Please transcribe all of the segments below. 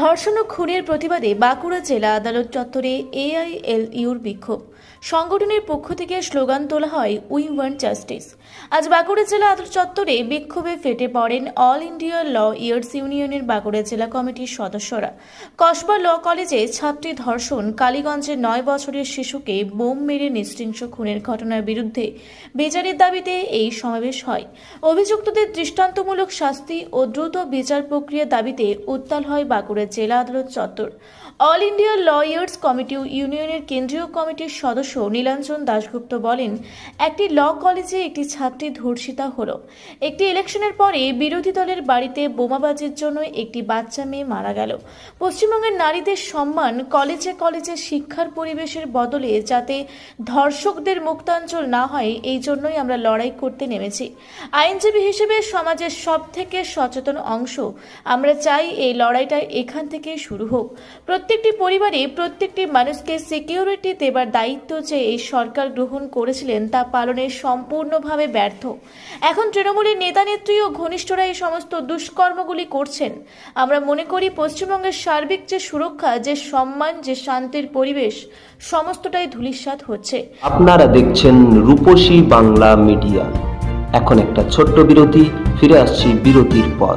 ধর্ষণ ও খুনের প্রতিবাদে বাঁকুড়া জেলা আদালত চত্বরে এআইএলইউর বিক্ষোভ। সংগঠনের পক্ষ থেকে স্লোগান তোলা হয় উই ওয়ান্ট জাস্টিস আজ বাঁকুড়া জেলা চত্বরে বিক্ষোভে ফেটে পড়েন অল ইন্ডিয়া ল ইয়ার্স ইউনিয়নের বাঁকুড়া জেলা কমিটির সদস্যরা। কসবা ল কলেজে ছাত্রী ধর্ষণ কালীগঞ্জে নয় বছরের শিশুকে বোম মেরে নৃশংস খুনের ঘটনার বিরুদ্ধে বিচারের দাবিতে এই সমাবেশ হয়। অভিযুক্তদের দৃষ্টান্তমূলক শাস্তি ও দ্রুত বিচার প্রক্রিয়ার দাবিতে উত্তাল হয় বাঁকুড়া জেলা আদালত চত্বর। অল ইন্ডিয়া লয়ার্স কমিটি ইউনিয়নের কেন্দ্রীয় কমিটির সদস্য নীলাঞ্জন দাশগুপ্ত বলেন, একটি ল কলেজে একটি ছাত্রী ধর্ষিতা হলো। একটি ইলেকশনের পরে বিরোধী দলের বাড়িতে বোমাবাজির জন্য একটি বাচ্চা মেয়ে মারা গেল। পশ্চিমবঙ্গের নারীদের সম্মান কলেজে কলেজে শিক্ষার পরিবেশের বদলে যাতে ধর্ষকদের মুক্তাঞ্চল না হয়, এই জন্যই আমরা লড়াই করতে নেমেছি। আইনজীবী হিসেবে সমাজের সব থেকে সচেতন অংশ। আমরা চাই এই লড়াইটা এখান থেকে শুরু হোক। প্রত্যেকটি পরিবারে প্রত্যেকটি মানুষকে সিকিউরিটি দেবার দায়িত্ব যে এই সরকার গ্রহণ করেছিলেন তা পালনে সম্পূর্ণভাবে ব্যর্থ। এখন তৃণমূলের নেতা নেত্রী ও ঘনিষ্ঠরা এই সমস্ত দুষ্কর্মগুলি করছেন। আমরা মনে করি পশ্চিমবঙ্গের সার্বিক যে সুরক্ষা, যে সম্মান, যে শান্তির পরিবেশ, সমস্তটাই ধূলিসাৎ হচ্ছে। আপনারা দেখছেন রূপসী বাংলা মিডিয়া। এখন একটা ছোট্ট বিরতি, ফিরে আসছি বিরতির পর।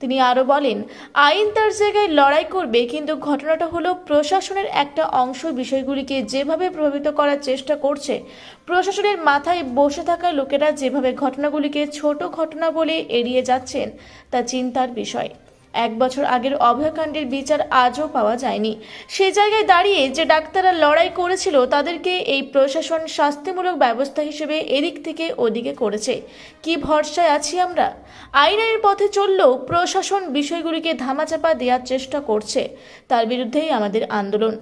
তিনি আরও বলেন, আইন তার জায়গায় লড়াই করবে, কিন্তু ঘটনাটা হলো প্রশাসনের একটা অংশ বিষয়গুলিকে যেভাবে প্রভাবিত করার চেষ্টা করছে, প্রশাসনের মাথায় বসে থাকা লোকেরা যেভাবে ঘটনাগুলিকে ছোট ঘটনা বলে এড়িয়ে যাচ্ছেন, তা চিন্তার বিষয়। এক বছর আগের অভয়কাণ্ডের বিচার আজও পাওয়া যায়নি। সে জায়গায় দাঁড়িয়ে যে ডাক্তাররা লড়াই করেছিল, তাদেরকে এই প্রশাসন শাস্তিমূলক ব্যবস্থা হিসেবে এদিক থেকে ওদিকে করেছে। কি ভরসায় আছি আমরা? আইনের পথে চললেও প্রশাসন বিষয়গুলিকে ধামাচাপা দেওয়ার চেষ্টা করছে। তার বিরুদ্ধেই আমাদের আন্দোলন।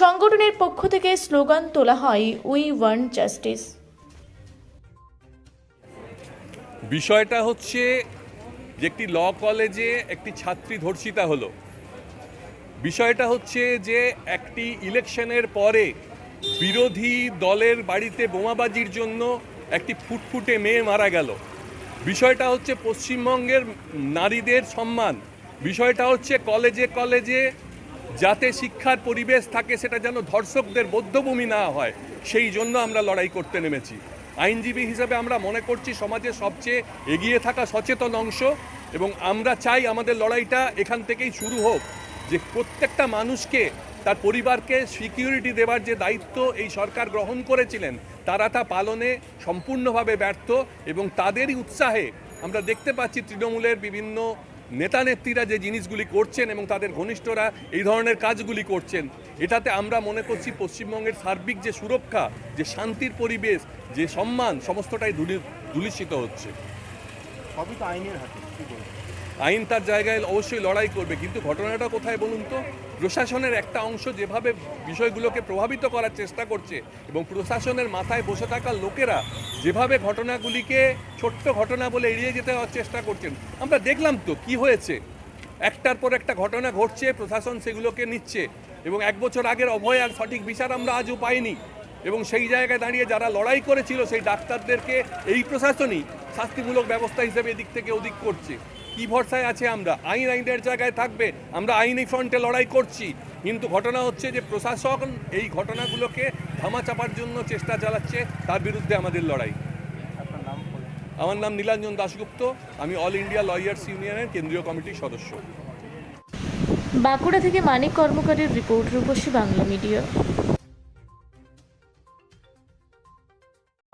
সংগঠনের পক্ষ থেকে স্লোগান তোলা হয় উই ওয়ান্ট জাস্টিস বিষয়টা হচ্ছে যে একটি ল কলেজে একটি ছাত্রী ধর্ষিতা হলো। বিষয়টা হচ্ছে যে একটি ইলেকশনের পরে বিরোধী দলের বাড়িতে বোমাবাজির জন্য একটি ফুটফুটে মেয়ে মারা গেল। বিষয়টা হচ্ছে পশ্চিমবঙ্গের নারীদের সম্মান। বিষয়টা হচ্ছে কলেজে কলেজে যাতে শিক্ষার পরিবেশ থাকে সেটা যেন ধর্ষকদের বদ্ধভূমি না হয়, সেই জন্য আমরা লড়াই করতে নেমেছি। আইনজীবী হিসেবে আমরা মনে করছি সমাজের সবচেয়ে এগিয়ে থাকা সচেতন অংশ এবং আমরা চাই আমাদের লড়াইটা এখান থেকেই শুরু হোক, যে প্রত্যেকটা মানুষকে, তার পরিবারকে সিকিউরিটি দেওয়ার যে দায়িত্ব এই সরকার গ্রহণ করেছিলেন, তারা তা পালনে সম্পূর্ণভাবে ব্যর্থ এবং তাদেরই উৎসাহে আমরা দেখতে পাচ্ছি তৃণমূলের বিভিন্ন নেতা নেত্রীরা যে জিনিসগুলি করছেন এবং তাদের ঘনিষ্ঠরা এই ধরনের কাজগুলি করছেন এটাতে আমরা মনে করছি পশ্চিমবঙ্গের সার্বিক যে সুরক্ষা যে শান্তির পরিবেশ যে সম্মান সমস্তটাই ধুলি ধুলিস্বিত হচ্ছে। সবই তো আইনের হাতে আইন তার জায়গায় অবশ্যই লড়াই করবে কিন্তু ঘটনাটা কোথায় বলুন তো? প্রশাসনের একটা অংশ যেভাবে বিষয়গুলোকে প্রভাবিত করার চেষ্টা করছে এবং প্রশাসনের মাথায় বসে থাকা লোকেরা যেভাবে ঘটনাগুলিকে ছোট্ট ঘটনা বলে এড়িয়ে যেতে চেষ্টা করছেন, আমরা দেখলাম তো কি হয়েছে। একটার পর একটা ঘটনা ঘটছে, প্রশাসন সেগুলোকে নিচ্ছে এবং এক বছর আগের অভয় আর সঠিক বিচার আমরা আজও পাইনি এবং সেই জায়গায় দাঁড়িয়ে যারা লড়াই করেছিল সেই ডাক্তারদেরকে এই প্রশাসনই শাস্তিমূলক ব্যবস্থা হিসেবে এদিক থেকে ওদিক করছে। কি ভরসায় আছে আমরা? আইন আইনের জায়গায় থাকবে। আমরা আইনি ফ্রন্টে লড়াই করছি। কিন্তু ঘটনা হচ্ছে যে প্রশাসন এই ঘটনাগুলোকে ধামা চাপার জন্য চেষ্টা চালাচ্ছে তার বিরুদ্ধে আমাদের লড়াই। আপনার নাম আমার নাম নীলাঞ্জন দাশগুপ্ত। আমি অল ইন্ডিয়া লয়ার্স ইউনিয়নের কেন্দ্রীয় কমিটির সদস্য। বাঁকুড়া থেকে মানিক কর্মকারের রিপোর্ট রূপসী বাংলা মিডিয়া।